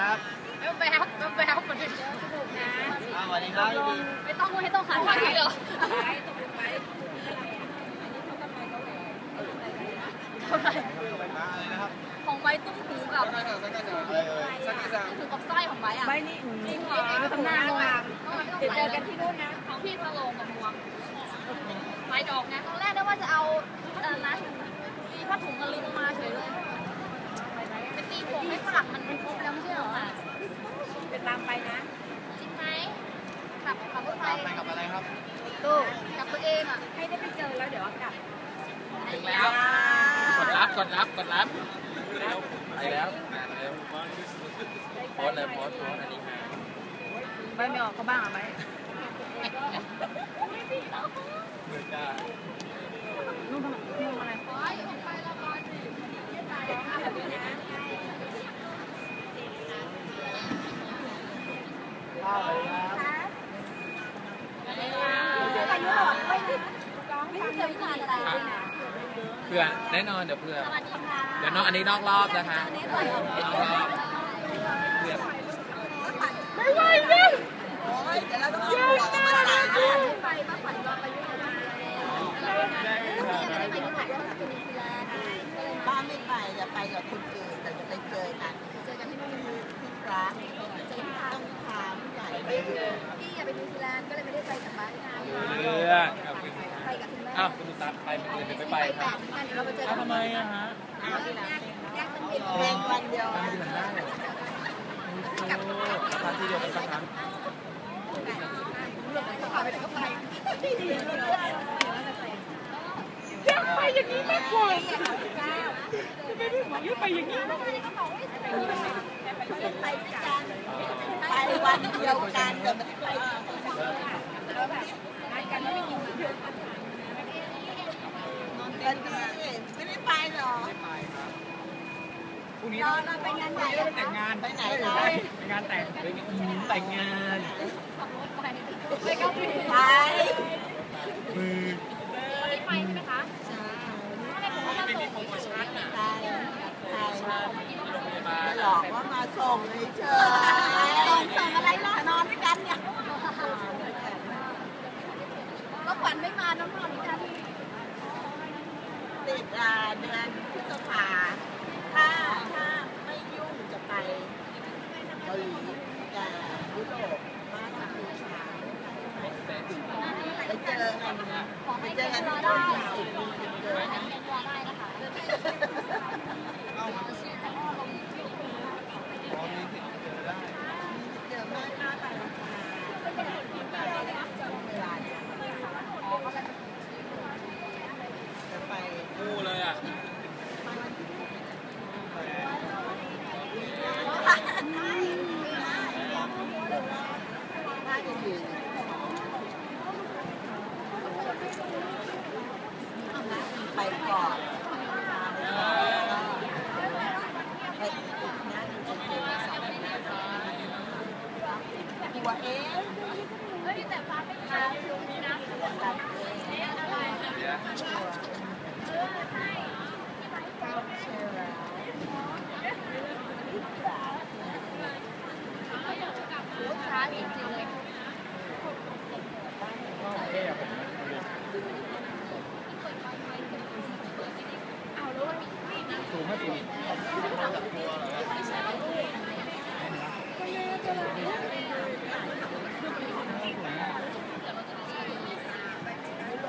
ครับแป๊บแป๊บแป๊บแป๊บมันเป็นสนุกนะสวัสดีครับไม่ต้องไม่ต้องหาทางอีกเหรอเท่าไหรอของใบตุ้มหูกับอะไรเอ่ยตุ้มหูกับไส้ของใบอะใบนี่จริงเหรอทำหน้าลงเดี๋ยวเจอกันที่นู่นนะของพี่สโลงกับมวงไม้ดอกนะตอนแรกได้ว่าจะเอาเออนะตีผ้าถุงกันลืมมาเฉยเลย ไปตีผมให้ฝรั่งมันครบแล้วไม่ใช่เหรอเป็นตามไปนะจริงไหมขับขับรถไฟตามไปกับอะไรครับตู้กับตัวเองอะให้ได้ไปเจอแล้วเดี๋ยวกลับถึงแล้วกดรับกดรับกดรับไปแล้วเร็วโพสเลยโพสโพสอันนี้มาใบไม่ออกก็บ้างอะใบเหมือนกันนู่นนู่นอะไรไปออกไปแล้วก่อนไม่ เพื่อแน่นอนเดี๋ยวเพื่อเดี๋ยวนอกอันนี้นอกรอบนะคะนอกรอบเพื่อ ไม่ไหวแล้ว โอ้ยเดี๋ยวเราต้องเอาหัวออกมาใส่นะ ไปมาฝันรอไปยุ่งอะไรไม่ได้ไปที่ไหนก็คือนิวซีแลนด์ก็เลย บ้านไม่ไปจะไปกับคนอื่นแต่จะไปเจอกัน เจอกันที่นู่น ที่ร้านต้องพาผู้ใหญ่ไปดู พี่อย่าไปนิวซีแลนด์ก็เลยไม่ได้ไปกับบ้านงานเรือกับไปกับคุณแม่อ้าวคุณดูตัดไปเรือไม่ไปไปคแปรับดกันเดี๋ยวเราไปเจออ้ากัวนทำไมอะฮะแยกต้องบินเพลงวันเดียวอะทำที่เดียวกันสักครั้งพาไปไหนก็ไปอยากไปอย่างนี้มากกว่าจะไม่ได้หมายไปอย่างนี้ไปด้วยกันไป วันเดียวกันแต่ไม่ได้ไปกันดีไม่ได้ไปหรอพรุ่งนี้นอนไปงานไหนแต่งงานไปไหนเหรอไปงานแต่งไปแต่งงานขับรถไปไปเกาหลีไปมือวันนี้ไปใช่ไหมคะอะไรผมว่ามาส่งโปรโมชั่นอะไปไปที่โรงพยาบาลจะหลอกว่ามาส่งเฉย ส่งส่งอะไรล่ะนอนด้วยกันเนี่ยก็ขวัญไม่มาน้องนอนด้วยกันติดเดือนพฤษภาถ้าถ้าไม่ยุ่งจะไปเกาหลีกับยุโรปมาทำบูชาไปเจอกันไปเจอกันที่ได้สิบมีสิบเจออัน นะ นี้ตัวได้นะคะ เจอมากหน้าไปเวลาเนี่ยจะไป กูเลยอะ น่าจะอยู่ไปก่อนไปอีกนะจะเจอสอง ตัวเอง เฮ้ยแต่ฟ้าไม่มาตรงนี้นะ ตัดเอง เดี๋ยว ลูกค้าจริงๆเลยเอาแล้วมันมี สูงให้สูง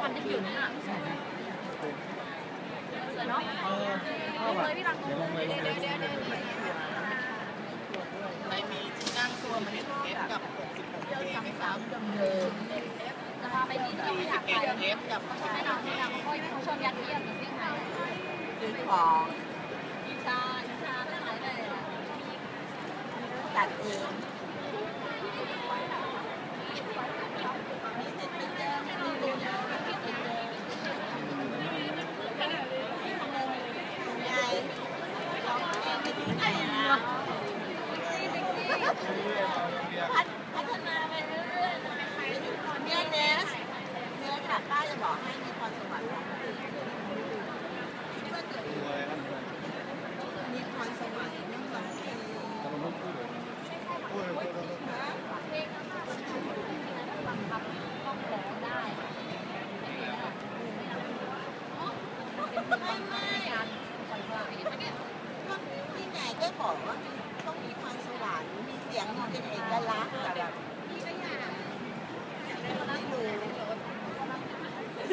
ควันจะหยุดน่ะเสือ เลยพี่รังลงเลยเดี๋ยวเดี๋ยไม่มีที่นั่งตัวมันเอฟกับ66เทปไหมครับดำเนินจะพาไปที่ที่อยากไปเทปกับไม่นานไม่นานเขาเขาชนยัดเยียดกับเซี่ยงไฮ้ซื้อของอิชาอิชาไม่ไหนเลยตัดเอง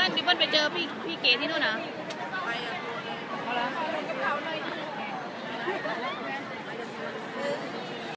ปิ้ลพี่เปิ้ลไปเจอพี่พี่เก๋ที่นู่นนะไปอะเอาละ